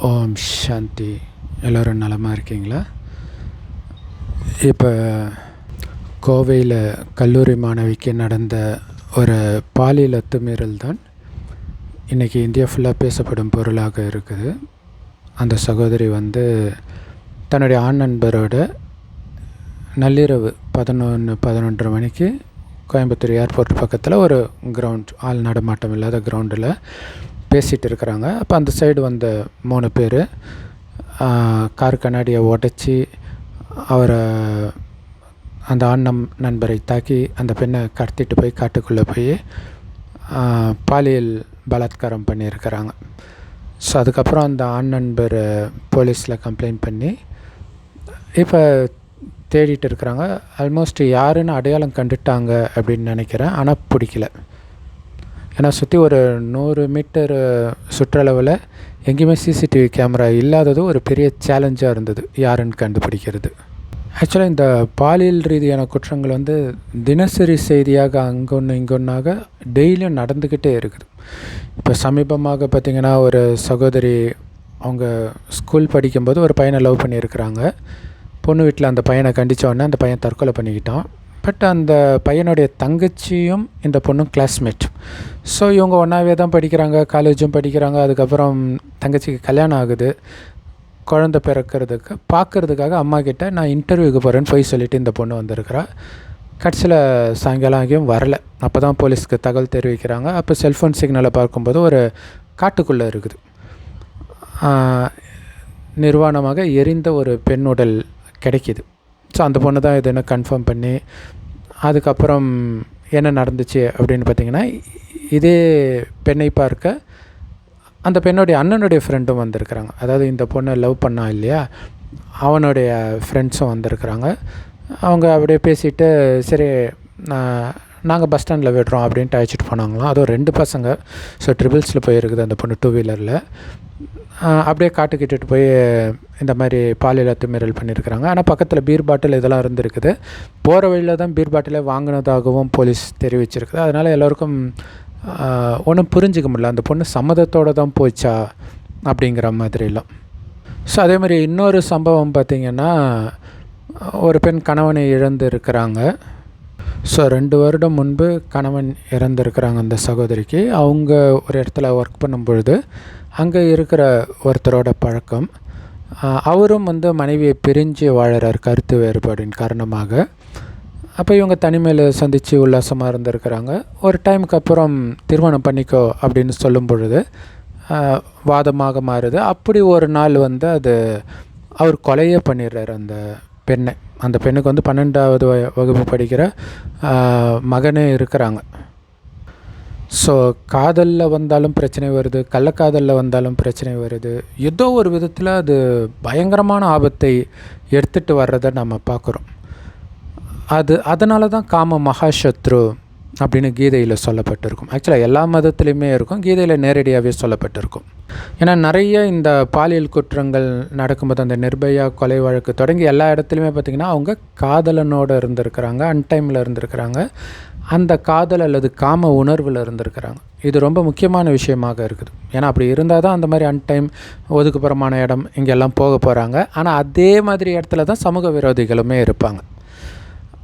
ஓம் சாந்தி. எல்லோரும் நலமாக இருக்கீங்களா? இப்போ கோவையில் கல்லூரி மாணவிக்கு நடந்த ஒரு பாலியல் அத்துமீறல் தான் இன்றைக்கி இந்தியா ஃபுல்லாக பேசப்படும் பொருளாக இருக்குது. அந்த சகோதரி வந்து தன்னுடைய ஆண் நண்பரோட நள்ளிரவு பதினொன்று பதினொன்றரை மணிக்கு கோயம்புத்தூர் ஏர்போர்ட் பக்கத்தில் ஒரு கிரவுண்ட் ஆள் நடமாட்டம் இல்லாத கிரவுண்டில் பேசிகிட்டு இருக்கிறாங்க அப்போ அந்த சைடு வந்த மூணு பேர் கார் கண்ணாடியை உடச்சி அவரை அந்த ஆண்ணம் நண்பரை தாக்கி அந்த பெண்ணை கடத்திட்டு போய் காட்டுக்குள்ளே போய் பாலியல் பலாத்காரம் பண்ணியிருக்கிறாங்க. ஸோ அதுக்கப்புறம் அந்த ஆண் நண்பர் போலீஸில் கம்ப்ளைண்ட் பண்ணி இப்போ தேடிட்டு இருக்கிறாங்க. ஆல்மோஸ்ட் யாருன்னு அடையாளம் கண்டுட்டாங்க அப்படின்னு நினைக்கிறேன். ஆனால் பிடிக்கல. ஏன்னா சுற்றி ஒரு நூறு மீட்டர் சுற்றளவில் எங்கேயுமே சிசிடிவி கேமரா இல்லாதது ஒரு பெரிய சேலஞ்சாக இருந்தது. யாருன்னு கண்டுபிடிக்கிறது. ஆக்சுவலாக இந்த பாலியல் ரீதியான குற்றங்கள் வந்து தினசரி செய்தியாக அங்கொன்று இங்கொன்னாக டெய்லியும் நடந்துக்கிட்டே இருக்குது. இப்போ சமீபமாக பார்த்திங்கன்னா ஒரு சகோதரி அவங்க ஸ்கூல் படிக்கும்போது ஒரு பையனை லவ் பண்ணியிருக்கிறாங்க. பொண்ணு வீட்டில் அந்த பையனை கண்டித்த உடனே அந்த பையன் தற்கொலை பண்ணிக்கிட்டான். பட் அந்த பையனுடைய தங்கச்சியும் இந்த பொண்ணும் கிளாஸ்மேட் ஸோ இவங்க ஒன்றாவே தான் படிக்கிறாங்க காலேஜும் படிக்கிறாங்க அதுக்கப்புறம் தங்கச்சிக்கு கல்யாணம் ஆகுது. குழந்த பிறக்கிறதுக்கு பார்க்குறதுக்காக அம்மா கிட்ட நான் இன்டர்வியூக்கு போகிறேன்னு போய் சொல்லிவிட்டு இந்த பொண்ணு வந்திருக்கிறா. கடைசியில் சாயங்காலம் ஆகியும் வரல. அப்போ தான் போலீஸ்க்கு தகவல் தெரிவிக்கிறாங்க. அப்போ செல்ஃபோன் சிக்னலை பார்க்கும்போது ஒரு காட்டுக்குள்ளே இருக்குது. நிர்வாணமாக எரிந்த ஒரு பெண் உடல் கிடைக்கிது. ஸோ அந்த பொண்ணு தான் இதுன்னு கன்ஃபார்ம் பண்ணி அதுக்கப்புறம் என்ன நடந்துச்சு அப்படின்னு பார்த்திங்கன்னா இதே பெண்ணை பார்க்க அந்த பெண்ணுடைய அண்ணனுடைய ஃப்ரெண்டும் வந்திருக்கிறாங்க. அதாவது இந்த பொண்ணை லவ் பண்ணா இல்லையா அவனுடைய ஃப்ரெண்ட்ஸும் வந்திருக்கிறாங்க. அவங்க அப்படியே பேசிவிட்டு சரி நாங்கள் பஸ் ஸ்டாண்டில் விடுறோம் அப்படின்ட்டு அழைச்சிட்டு போனாங்களாம். அதுவும் ரெண்டு பசங்க. ஸோ ட்ரிபிள்ஸில் போயிருக்குது அந்த பொண்ணு டூ வீலரில் அப்படியே காட்டுக்கிட்டு போய் இந்த மாதிரி பாலியல் அத்துமீறல் பண்ணியிருக்கிறாங்க. ஆனால் பக்கத்தில் பீர் பாட்டில் இதெல்லாம் இருந்திருக்குது. போகிற வழியில் தான் பீர் பாட்டிலே வாங்கினதாகவும் போலீஸ் தெரிவிச்சிருக்குது. அதனால் எல்லோருக்கும் ஒன்றும் புரிஞ்சிக்க முடியல. அந்த பொண்ணு சம்மதத்தோடு தான் போச்சா அப்படிங்கிற மாதிரிலாம் ஸோ அதே மாதிரி இன்னொரு சம்பவம் பார்த்திங்கன்னா ஒரு பெண் கணவனை இழந்து இருக்கிறாங்க ஸோ ரெண்டு வருடம் முன்பு கணவன் இறந்துருக்கிறாங்க அந்த சகோதரிக்கு. அவங்க ஒரு இடத்துல ஒர்க் பண்ணும் பொழுது அங்கே இருக்கிற ஒருத்தரோட பழக்கம். அவரும் வந்து மனைவியை பிரிஞ்சு வாழறார் கருத்து வேறுபாடின் காரணமாக. அப்போ இவங்க தனிமையில் சந்தித்து உல்லாசமாக இருந்திருக்கிறாங்க. ஒரு டைமுக்கு அப்புறம் திருமணம் பண்ணிக்கோ அப்படின்னு சொல்லும் பொழுது வாதமாக மாறுது. அப்படி ஒரு நாள் வந்து அது அவர் கொலையே பண்ணிடுறார் அந்த பெண்ணை. அந்த பெண்ணுக்கு வந்து பன்னெண்டாவது வகுப்பு படிக்கிற மகனே இருக்கிறாங்க. ஸோ காதலில் வந்தாலும் பிரச்சனை வருது கள்ளக்காதலில் வந்தாலும் பிரச்சனை வருது. ஏதோ ஒரு விதத்தில் அது பயங்கரமான ஆபத்தை எடுத்துகிட்டு வர்றதை நம்ம பார்க்குறோம். அது அதனால தான் காம மகாசத்ரு அப்படின்னு கீதையில் சொல்லப்பட்டிருக்கும். ஆக்சுவலாக எல்லா மதத்துலேயுமே இருக்கும். கீதையில் நேரடியாகவே சொல்லப்பட்டிருக்கும். ஏன்னா நிறைய இந்த பாலியல் குற்றங்கள் நடக்கும்போது அந்த நிர்பயா கொலை வழக்கு தொடங்கி எல்லா இடத்துலையுமே பார்த்திங்கன்னா அவங்க காதலனோடு இருந்திருக்கிறாங்க அன்டைமில் இருந்திருக்கிறாங்க. அந்த காதல் அல்லது காம உணர்வில் இருந்திருக்கிறாங்க. இது ரொம்ப முக்கியமான விஷயமாக இருக்குது. ஏன்னா அப்படி இருந்தால் தான் அந்த மாதிரி அன்டைம் ஒதுக்குப்புறமான இடம் இங்கெல்லாம் போக போகிறாங்க ஆனால் அதே மாதிரி இடத்துல தான் சமூக விரோதிகளுமே இருப்பாங்க.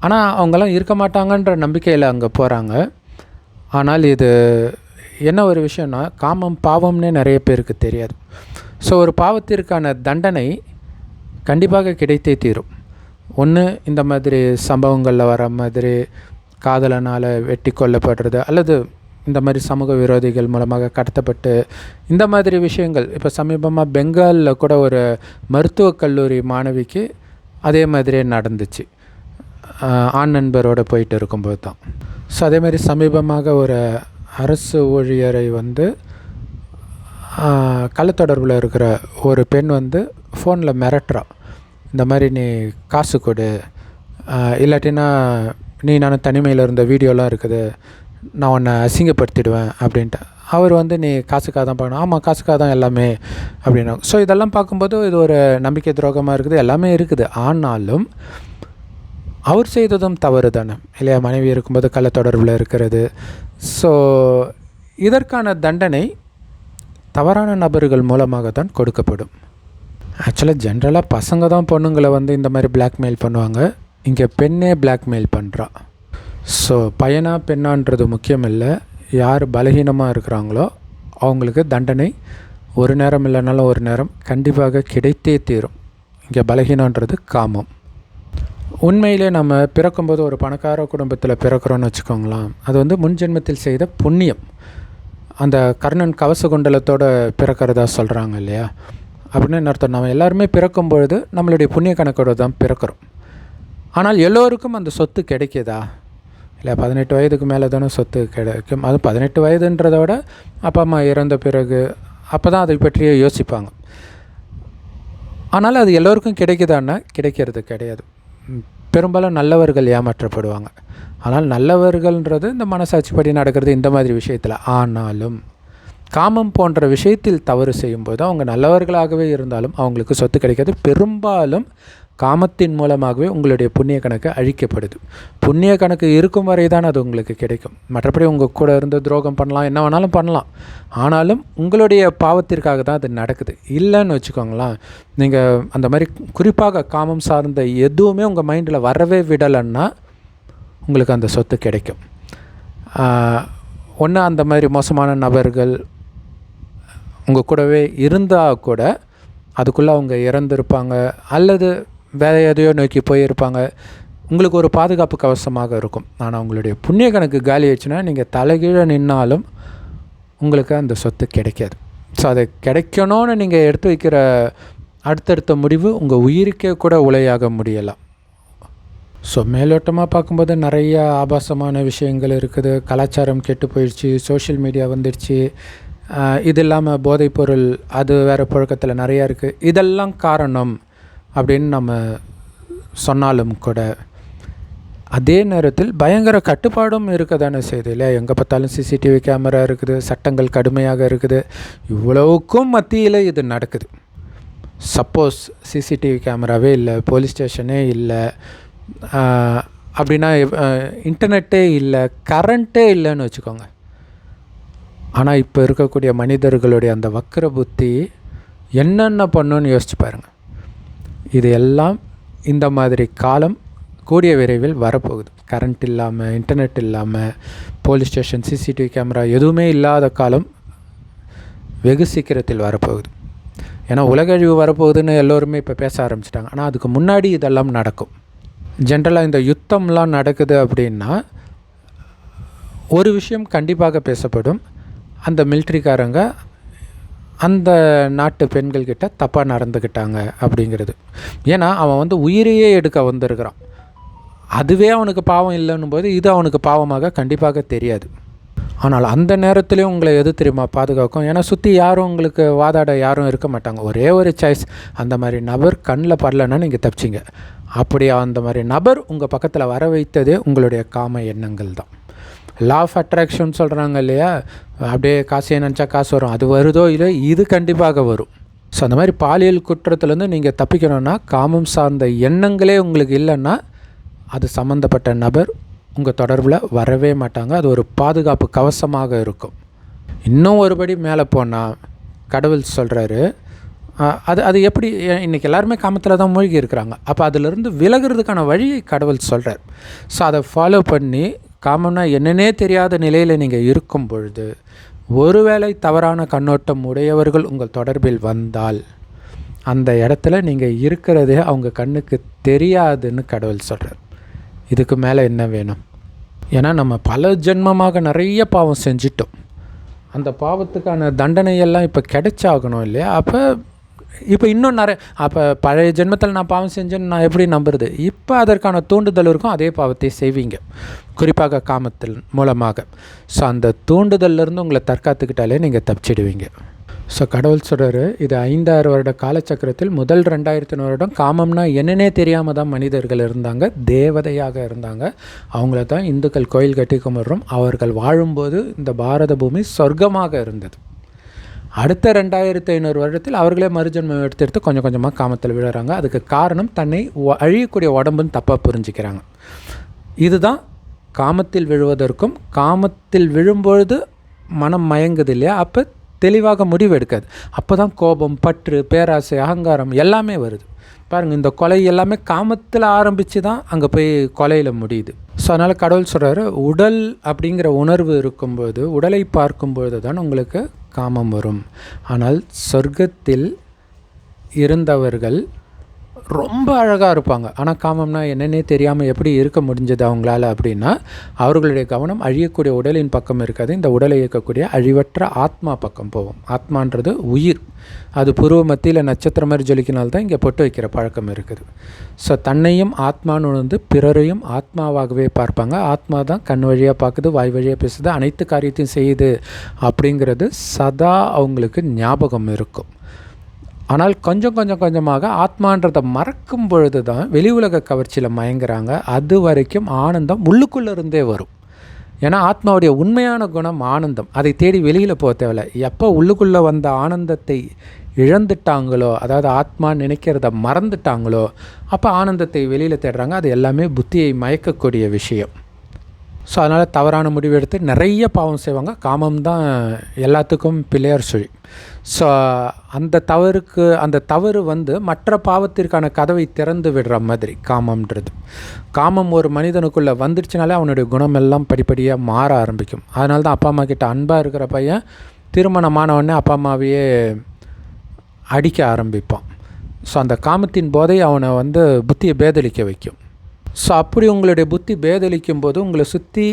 ஆனால் அவங்கெல்லாம் இருக்க மாட்டாங்கன்ற நம்பிக்கையில் அங்கே போகிறாங்க ஆனால் இது என்ன ஒரு விஷயம்னா காமம் பாவம்னே நிறைய பேருக்கு தெரியாது. ஸோ ஒரு பாவத்திற்கான தண்டனை கண்டிப்பாக கிடைத்தே தீரும். ஒன்று இந்த மாதிரி சம்பவங்களில் வர மாதிரி காதலனால் வெட்டி கொல்லப்படுறது அல்லது இந்த மாதிரி சமூக விரோதிகள் மூலமாக கடத்தப்பட்டு இந்த மாதிரி விஷயங்கள். இப்போ சமீபமாக பெங்காலில் கூட ஒரு மருத்துவக் கல்லூரி மாணவிக்கு அதே மாதிரியே நடந்துச்சு. ஆண் நண்பரோடு போயிட்டு இருக்கும்போது தான். ஸோ அதேமாதிரி சமீபமாக ஒரு அரசு ஊழியரை வந்து கள்ளத்தொடர்பில் இருக்கிற ஒரு பெண் வந்து ஃபோனில் மிரட்டுறா. இந்த மாதிரி நீ காசு கொடு. இல்லாட்டினா நீ நான் தனிமையில் இருந்த வீடியோலாம் இருக்குது. நான் உன்னை அசிங்கப்படுத்திடுவேன் அப்படின்ட்டு. அவர் வந்து நீ காசுக்காக தான் பார்க்கணும் ஆமாம் காசுக்காக தான் எல்லாமே. அப்படின்னா ஸோ இதெல்லாம் பார்க்கும்போது இது ஒரு நம்பிக்கை துரோகமாக இருக்குது. எல்லாமே இருக்குது. ஆனாலும் அவர் செய்ததும் தவறு தானே. இல்லையா மனைவி இருக்கும்போது கள்ள தொடர்பில் இருக்கிறது. ஸோ இதற்கான தண்டனை தவறான நபர்கள் மூலமாக தான் கொடுக்கப்படும். ஆக்சுவலாக ஜென்ரலாக பசங்க தான் பொண்ணுங்களை வந்து இந்த மாதிரி பிளாக்மெயில் பண்ணுவாங்க. இங்கே பெண்ணே பிளாக்மெயில் பண்ணுறா ஸோ பையனா பெண்ணான்றது முக்கியம் இல்லை யார் பலகீனமாக இருக்கிறாங்களோ அவங்களுக்கு தண்டனை ஒரு நேரம் இல்லைனாலும் ஒரு நேரம் கண்டிப்பாக கிடைத்தே தீரும். இங்கே பலகீனன்றது காமம். உண்மையிலே நம்ம பிறக்கும்போது ஒரு பணக்கார குடும்பத்தில் பிறக்கிறோன்னு வச்சுக்கோங்களேன். அது வந்து முன்ஜென்மத்தில் செய்த புண்ணியம். அந்த கர்ணன் கவச குண்டலத்தோடு பிறக்கிறதா சொல்கிறாங்க இல்லையா? அப்படின்னு என்ன அர்த்தம் நம்ம எல்லாருமே பிறக்கும் பொழுது நம்மளுடைய புண்ணிய கணக்கோடு தான் பிறக்கிறோம். ஆனால் எல்லோருக்கும் அந்த சொத்து கிடைக்குதா? இல்லை பதினெட்டு வயதுக்கு மேலே தானே சொத்து கிடைக்கும். அது பதினெட்டு வயதுன்றதை விட அப்பா அம்மா இறந்த பிறகு அப்போ தான் அதை பற்றியே யோசிப்பாங்க. ஆனால் அது எல்லோருக்கும் கிடைக்குதான்னா கிடைக்கிறது கிடையாது. பெரும்பாலும் நல்லவர்கள் ஏமாற்றப்படுவாங்க. ஆனால் நல்லவர்கள்ன்றது இந்த மனசாட்சிப்படி நடக்கிறது இந்த மாதிரி விஷயத்தில். ஆனாலும் காமம் போன்ற விஷயத்தில் தவறு செய்யும்போது அவங்க நல்லவர்களாகவே இருந்தாலும் அவங்களுக்கு சொத்து கிடைக்காது. பெரும்பாலும் காமத்தின் மூலமாகவே உங்களுடைய புண்ணிய கணக்கு அழிக்கப்படுது. புண்ணிய கணக்கு இருக்கும் வரை தான் அது உங்களுக்கு கிடைக்கும். மற்றபடி உங்கள் கூட இருந்து துரோகம் பண்ணலாம் என்ன வேணாலும் பண்ணலாம். ஆனாலும் உங்களுடைய பாவத்திற்காக தான் அது நடக்குது. இல்லைன்னு வச்சுக்கோங்களேன் நீங்கள் அந்த மாதிரி குறிப்பாக காமம் சார்ந்த எதுவுமே உங்கள் மைண்டில் வரவே விடலைன்னா உங்களுக்கு அந்த சொத்து கிடைக்கும். ஒன்று அந்த மாதிரி மோசமான நபர்கள் உங்கள் கூடவே இருந்தால் கூட அதுக்குள்ளே அவங்க இறந்துருப்பாங்க. அல்லது வேறு எதையோ நோக்கி போயிருப்பாங்க. உங்களுக்கு ஒரு பாதுகாப்பு கவசமாக இருக்கும். ஆனால் உங்களுடைய புண்ணிய கணக்கு காலி ஆயிடுச்சுன்னா நீங்கள் தலைகீழ நின்னாலும் உங்களுக்கு அந்த சொத்து கிடைக்காது. ஸோ அது கிடைக்கணும்னு நீங்கள் எடுத்து வைக்கிற அடுத்தடுத்த முடிவு உங்கள் உயிருக்கே கூட உலையாக முடியலாம். ஸோ மேலோட்டமாக பார்க்கும்போது நிறைய ஆபாசமான விஷயங்கள் இருக்குது. கலாச்சாரம் கெட்டு போயிடுச்சு சோஷியல் மீடியா வந்துடுச்சு. இது இல்லாமல் போதைப்பொருள் அது வேறு புழக்கத்தில் நிறையா இருக்குது இதெல்லாம் காரணம். அப்படின்னு நம்ம சொன்னாலும் கூட அதே நேரத்தில் பயங்கர கட்டுப்பாடும் இருக்க தானே செய்யுது இல்லையா? எங்கே பார்த்தாலும் சிசிடிவி கேமரா இருக்குது சட்டங்கள் கடுமையாக இருக்குது. இவ்வளவுக்கும் மத்தியில் இது நடக்குது. சப்போஸ் சிசிடிவி கேமராவே இல்லை போலீஸ் ஸ்டேஷனே இல்லை அப்படின்னா இன்டர்நெட்டே இல்லை கரண்ட்டே இல்லைன்னு வச்சுக்கோங்க. ஆனால் இப்போ இருக்கக்கூடிய மனிதர்களுடைய அந்த வக்கர புத்தி என்னென்ன பண்ணுன்னு யோசிச்சு பாருங்கள் இது எல்லாம் இந்த மாதிரி காலம் கூடிய விரைவில் வரப்போகுது. கரண்ட் இல்லாமல் இன்டர்நெட் இல்லாமல் போலீஸ் ஸ்டேஷன் சிசிடிவி கேமரா எதுவுமே இல்லாத காலம் வெகு சீக்கிரத்தில் வரப்போகுது. ஏன்னா உலகழிவு வரப்போகுதுன்னு எல்லோருமே இப்போ பேச ஆரம்பிச்சிட்டாங்க. ஆனால் அதுக்கு முன்னாடி இதெல்லாம் நடக்கும். ஜென்ரலாக இந்த யுத்தம்லாம் நடக்குது அப்படின்னா ஒரு விஷயம் கண்டிப்பாக பேசப்படும். அந்த மிலிட்ரிக்காரங்க அந்த நாட்டு பெண்கள்கிட்ட தப்பாக நடந்துக்கிட்டாங்க அப்படிங்கிறது. ஏன்னா அவன் வந்து உயிரையே எடுக்க வந்திருக்கிறான். அதுவே அவனுக்கு பாவம் இல்லைன்னும் போது இது அவனுக்கு பாவமாக கண்டிப்பாக தெரியாது. ஆனால் அந்த நேரத்துலேயும் உங்களை எது தெரியுமா பாதுகாக்கும்? ஏன்னா சுற்றி யாரும் உங்களுக்கு வாதாட யாரும் இருக்க மாட்டாங்க. ஒரே ஒரு சாய்ஸ் அந்த மாதிரி நபர் கண்ணில் படலைன்னா நீங்கள் தப்பிச்சிங்க. அப்படி அந்த மாதிரி நபர் உங்கள் பக்கத்தில் வர வைத்ததே உங்களுடைய காம எண்ணங்கள் தான் லா ஆஃப் அட்ராக்ஷன் சொல்கிறாங்க இல்லையா? அப்படியே காசு நினச்சா காசு வரும். அது வருதோ இல்லை இது கண்டிப்பாக வரும். ஸோ அந்த மாதிரி பாலியல் குற்றத்துலேருந்து நீங்கள் தப்பிக்கணும்னா காமம் சார்ந்த எண்ணங்களே உங்களுக்கு இல்லைன்னா அது சம்மந்தப்பட்ட நபர் உங்கள் தொடர்பில் வரவே மாட்டாங்க. அது ஒரு பாதுகாப்பு கவசமாக இருக்கும். இன்னும் ஒருபடி மேலே போனால் கடவுள் சொல்கிறாரு அது அது எப்படி இன்றைக்கி எல்லாருமே காமத்தில் தான் மூழ்கி இருக்கிறாங்க. அப்போ அதிலிருந்து விலகிறதுக்கான வழியை கடவுள் சொல்கிறார் ஸோ அதை ஃபாலோ பண்ணி காமம்னா என்னன்னே தெரியாத நிலையில் நீங்கள் இருக்கும் பொழுது ஒருவேளை தவறான கண்ணோட்டம் உடையவர்கள் உங்கள் தொடர்பில் வந்தால் அந்த இடத்துல நீங்கள் இருக்கிறதே அவங்க கண்ணுக்கு தெரியாதுன்னு கடவுள் சொல்கிறார் இதுக்கு மேலே என்ன வேணும்? ஏன்னா நம்ம பல ஜென்மமாக நிறைய பாவம் செஞ்சிட்டோம். அந்த பாவத்துக்கான தண்டனையெல்லாம் இப்போ கிடைச்சாகணும் இல்லையா? அப்போ இப்போ இன்னும் நிறைய அப்போ பழைய ஜென்மத்தில் நான் பாவம் செஞ்சேன்னு நான் எப்படி நம்புறது? இப்போ அதற்கான தூண்டுதல் இருக்கும் அதே பாவத்தை செய்வீங்க. குறிப்பாக காமத்தில் மூலமாக. ஸோ அந்த தூண்டுதல்லேருந்து உங்களை தற்காத்துக்கிட்டாலே நீங்கள் தப்பிச்சிடுவீங்க. ஸோ கடவுள் சொல்கிறாரு இது ஐந்தாயிரம் வருட காலச்சக்கரத்தில் முதல் ரெண்டாயிரத்தி வருடம் காமம்னா என்னன்னே தெரியாமல் தான் மனிதர்கள் இருந்தாங்க தேவதையாக இருந்தாங்க. அவங்கள தான் இந்துக்கள் கோயில் கட்டி கும்பிட்றோம். அவர்கள் வாழும்போது இந்த பாரத பூமி சொர்க்கமாக இருந்தது. அடுத்த ரெண்டாயிரத்தி ஐநூறு வருடத்தில் அவர்களே மறுஜன்மம் எடுத்து எடுத்து கொஞ்சம் கொஞ்சமாக காமத்தில் விழுறாங்க. அதுக்கு காரணம் தன்னை அழியக்கூடிய உடம்புன்னு தப்பாக புரிஞ்சுக்கிறாங்க. இதுதான் காமத்தில் விழுவதற்கும் காமத்தில் விழும்பொழுது மனம் மயங்குது இல்லையா? அப்போ தெளிவாக முடிவு எடுக்காது. அப்போ தான் கோபம் பற்று பேராசை அகங்காரம் எல்லாமே வருது. பாருங்கள் இந்த கொலை எல்லாமே காமத்தில் ஆரம்பித்து தான் அங்கே போய் கொலையில் முடியுது. ஸோ அதனால் கடவுள் சொல்கிறாரு உடல் அப்படிங்கிற உணர்வு இருக்கும்போது உடலை பார்க்கும்பொழுது தான் உங்களுக்கு காமம் வரும். ஆனால் சொர்க்கத்தில் இருந்தவர்கள் ரொம்ப அழகாக இருப்பாங்க. ஆனால் காமம்னா என்னென்னே தெரியாமல் எப்படி இருக்க முடிஞ்சது அவங்களால அப்படின்னா அவர்களுடைய கவனம் அழியக்கூடிய உடலின் பக்கம் இருக்காது. இந்த உடலை இயக்கக்கூடிய அழிவற்ற ஆத்மா பக்கம் போகும். ஆத்மான்றது உயிர். அது பூர்வ மத்தியில் நட்சத்திரம் மாதிரி ஜொலிக்கினால்தான் இங்கே பொட்டு வைக்கிற பழக்கம் இருக்குது. ஸோ தன்னையும் ஆத்மான்னு உணர்ந்து பிறரையும் ஆத்மாவாகவே பார்ப்பாங்க. ஆத்மா தான் கண் வழியாக பார்க்குது வாய் வழியாக பேசுது அனைத்து காரியத்தையும் செய்யுது அப்படிங்கிறது சதா அவங்களுக்கு ஞாபகம் இருக்கும். ஆனால் கொஞ்சம் கொஞ்சம் கொஞ்சமாக ஆத்மான்றதை மறக்கும் பொழுது தான் வெளி உலக கவர்ச்சியில் மயங்குறாங்க. அது வரைக்கும் ஆனந்தம் உள்ளுக்குள்ளே இருந்தே வரும். ஏன்னா ஆத்மாவுடைய உண்மையான குணம் ஆனந்தம். அதை தேடி வெளியில் போக தேவையில்ல. எப்போ உள்ளுக்குள்ளே வந்த ஆனந்தத்தை இழந்துட்டாங்களோ அதாவது ஆத்மா நினைக்கிறத மறந்துட்டாங்களோ அப்போ ஆனந்தத்தை வெளியில் தேடுறாங்க. அது எல்லாமே புத்தியை மயக்கக்கூடிய விஷயம். ஸோ அதனால் தவறான முடிவு எடுத்து நிறைய பாவம் செய்வாங்க. காமம் தான் எல்லாத்துக்கும் பிள்ளையார் சுழி. ஸோ அந்த தவறுக்கு அந்த தவறு வந்து மற்ற பாவத்திற்கான கதவை திறந்து விடுற மாதிரி காமம்ன்றது. காமம் ஒரு மனிதனுக்குள்ளே வந்துடுச்சுனாலே அவனுடைய குணம் எல்லாம் படிப்படியாக மாற ஆரம்பிக்கும். அதனால தான் அப்பா அம்மா கிட்ட அன்பாக இருக்கிற பையன் திருமணமானவொடனே அப்பா அம்மாவையே அடிக்க ஆரம்பிப்பான். ஸோ அந்த காமத்தின் போதை அவனை வந்து புத்தியை பேதளிக்க வைக்கும். ஸோ அப்படி உங்களுடைய புத்தி பேதளிக்கும் போது உங்களை சுற்றி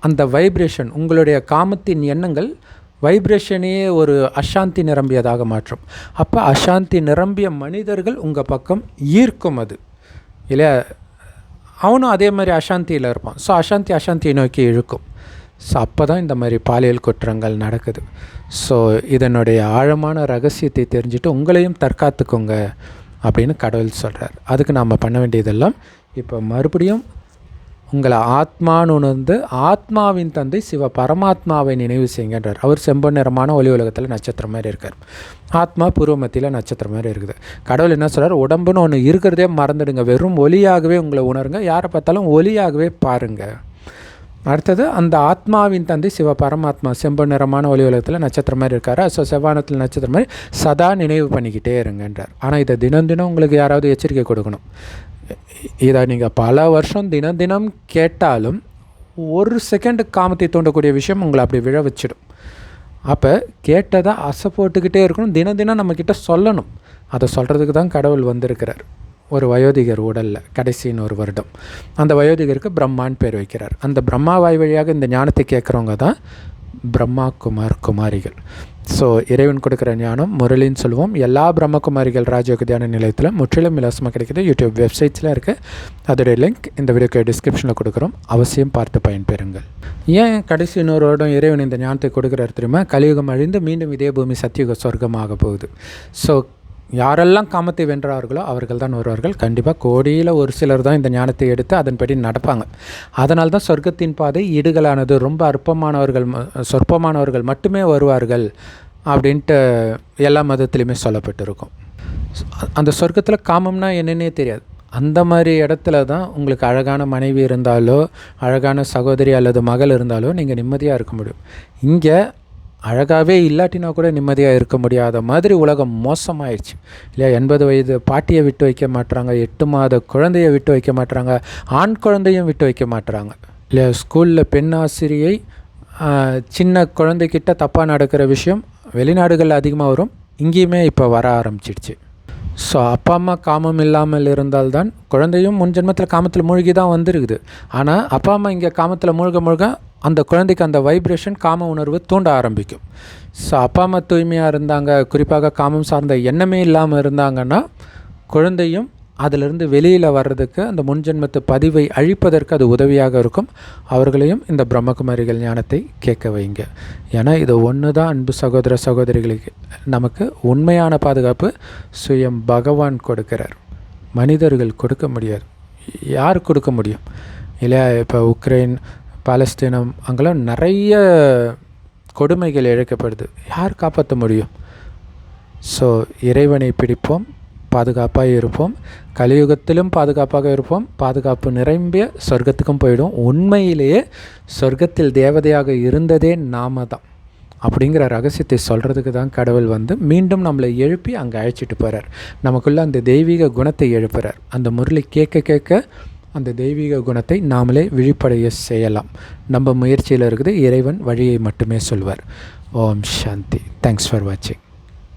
அந்த வைப்ரேஷன் உங்களுடைய காமத்தின் எண்ணங்கள் வைப்ரேஷனையே ஒரு அசாந்தி நிரம்பியதாக மாற்றும். அப்போ அசாந்தி நிரம்பிய மனிதர்கள் உங்கள் பக்கம் ஈர்க்கும் அது. இல்லையா? அவனும் அதே மாதிரி அசாந்தியில் இருப்பான். ஸோ அசாந்தி அசாந்தியை நோக்கி இழுக்கும். ஸோ அப்போ தான் இந்த மாதிரி பாலியல் குற்றங்கள் நடக்குது. ஸோ இதனுடைய ஆழமான ரகசியத்தை தெரிஞ்சுட்டு உங்களையும் தற்காத்துக்கோங்க. அப்படின்னு கடவுள் சொல்கிறார் அதுக்கு நாம் பண்ண வேண்டியதெல்லாம் இப்போ மறுபடியும் உங்களை ஆத்மான்னு உணர்ந்து ஆத்மாவின் தந்தை சிவ பரமாத்மாவை நினைவு செய்யுங்கன்றார். அவர் செம்பன் நிறமான ஒலி உலகத்தில் நட்சத்திரம் மாதிரி இருக்கார். ஆத்மா பூர்வமத்தியில் நட்சத்திரம் மாதிரி இருக்குது. கடவுள் என்ன சொல்கிறார் உடம்புன்னு ஒன்று இருக்கிறதே மறந்துடுங்க. வெறும் ஒலியாகவே உங்களை உணருங்க. யாரை பார்த்தாலும் ஒலியாகவே பாருங்கள் அடுத்தது அந்த ஆத்மாவின் தந்தை சிவ பரமாத்மா செம்பு நிறமான ஒலி உலகத்தில் நட்சத்திரம் மாதிரி இருக்கார். ஸோ செவ்வானத்தில் நட்சத்திரம் மாதிரி சதா நினைவு பண்ணிக்கிட்டே இருங்கன்றார். ஆனால் இதை தினம் தினம் உங்களுக்கு யாராவது எச்சரிக்கை கொடுக்கணும். இதை நீங்கள் பல வருஷம் தினம் தினம் கேட்டாலும் ஒரு செகண்டு காமத்தை தூண்டக்கூடிய விஷயம் உங்களை அப்படி விழ வச்சிடும். அப்போ கேட்டதை அசை போட்டுக்கிட்டே இருக்கணும். தினம் தினம் நம்மக்கிட்ட சொல்லணும். அதை சொல்கிறதுக்கு தான் கடவுள் வந்திருக்கிறார். ஒரு வயோதிகர் உடலில் கடைசின்னு ஒரு வருடம். அந்த வயோதிகருக்கு பிரம்மான்னு பேர் வைக்கிறார். அந்த பிரம்மா வாய் வழியாக இந்த ஞானத்தை கேட்குறவங்க தான் பிரம்மா குமார் குமாரிகள். ஸோ இறைவன் கொடுக்குற ஞானம் முரளின்னு சொல்லுவோம். எல்லா பிரம்மகுமாரிகள் ராஜயோக தியான நிலையத்தில் முற்றிலும் இலவசமாக கிடைக்குது. யூடியூப் வெப்சைட்ஸில் இருக்குது அதோடைய லிங்க் இந்த வீடியோக்கு டிஸ்கிரிப்ஷனில் கொடுக்குறோம். அவசியம் பார்த்து பயன்பெறுங்கள். ஏன் கடைசி இன்னொரு வருடம் இறைவன் இந்த ஞானத்தை கொடுக்குறாரு தெரியுமா? கலியுகம் அழிந்து மீண்டும் இதே பூமி சத்தியுக சொர்க்கமாக போகுது. ஸோ யாரெல்லாம் காமத்தை வென்றார்களோ அவர்கள் தான் வருவார்கள். கண்டிப்பாக கோடியில் ஒரு சிலர் தான் இந்த ஞானத்தை எடுத்து அதன்படி நடப்பாங்க. அதனால் தான் சொர்க்கத்தின் பாதை இடுகளானது ரொம்ப அற்பமானவர்கள் சொற்பமானவர்கள் மட்டுமே வருவார்கள் அப்படின்ட்டு எல்லா மதத்துலேயுமே சொல்லப்பட்டிருக்கும். அந்த சொர்க்கத்தில் காமம்னா என்னன்னே தெரியாது. அந்த மாதிரி இடத்துல தான் உங்களுக்கு அழகான மனைவி இருந்தாலோ அழகான சகோதரி அல்லது மகள் இருந்தாலோ நீங்கள் நிம்மதியாக இருக்க முடியும். இங்கே அழகாகவே இல்லாட்டினா கூட நிம்மதியாக இருக்க முடியாத மாதிரி உலகம் மோசமாயிடுச்சு இல்லையா? எண்பது வயது பாட்டியை விட்டு வைக்க மாட்டுறாங்க எட்டு மாத குழந்தைய விட்டு வைக்க மாட்டுறாங்க ஆண் குழந்தையும் விட்டு வைக்க மாட்டுறாங்க இல்லையா? ஸ்கூலில் பெண் ஆசிரியை சின்ன குழந்தைக்கிட்ட தப்பாக நடக்கிற விஷயம் வெளிநாடுகளில் அதிகமாக வரும். இங்கேயுமே இப்போ வர ஆரம்பிச்சிடுச்சு. ஸோ அப்பா அம்மா காமம் இல்லாமல் இருந்தால்தான் குழந்தையும் முன் ஜென்மத்தில் காமத்தில் மூழ்கி தான் வந்துருக்குது. ஆனால் அப்பா அம்மா இங்கே காமத்தில் மூழ்க மூழ்க அந்த குழந்தைக்கு அந்த வைப்ரேஷன் காம உணர்வு தூண்ட ஆரம்பிக்கும். ஸோ அப்பா அம்மா தூய்மையாக இருந்தாங்க குறிப்பாக காமம் சார்ந்த எண்ணமே இல்லாமல் இருந்தாங்கன்னா குழந்தையும் அதிலிருந்து வெளியில் வர்றதுக்கு அந்த முன்ஜென்மத்து பதிவை அழிப்பதற்கு அது உதவியாக இருக்கும். அவர்களையும் இந்த பிரம்மகுமாரிகள் ஞானத்தை கேட்க வைங்க. ஏன்னா இது ஒன்று தான் அன்பு சகோதர சகோதரிகளுக்கு. நமக்கு உண்மையான பாதுகாப்பு சுயம் பகவான் கொடுக்கிறார். மனிதர்கள் கொடுக்க முடியாது. யார் கொடுக்க முடியும்? இல்லையா இப்போ உக்ரைன் பாலஸ்தீனம் அங்கெல்லாம் நிறைய கொடுமைகள் இழைக்கப்படுது. யார் காப்பாற்ற முடியும்? ஸோ இறைவனை பிடிப்போம் பாதுகாப்பாக இருப்போம் கலியுகத்திலும் பாதுகாப்பாக இருப்போம் பாதுகாப்பு நிரம்பிய சொர்க்கத்துக்கும் போயிடும். உண்மையிலேயே சொர்க்கத்தில் தேவதையாக இருந்ததே நாம தான். அப்படிங்கிற ரகசியத்தை சொல்கிறதுக்கு தான் கடவுள் வந்து மீண்டும் நம்மளை எழுப்பி அங்கே அழைச்சிட்டு போகிறார் நமக்குள்ளே அந்த தெய்வீக குணத்தை எழுப்புறார். அந்த முரளி கேட்க கேட்க அந்த தெய்வீக குணத்தை நாமளே விழிப்படைய செய்யலாம். நம்ம முயற்சியில் இருக்குது இறைவன் வழியை மட்டுமே சொல்வார். ஓம் சாந்தி. தேங்க்ஸ் ஃபார் வாட்சிங்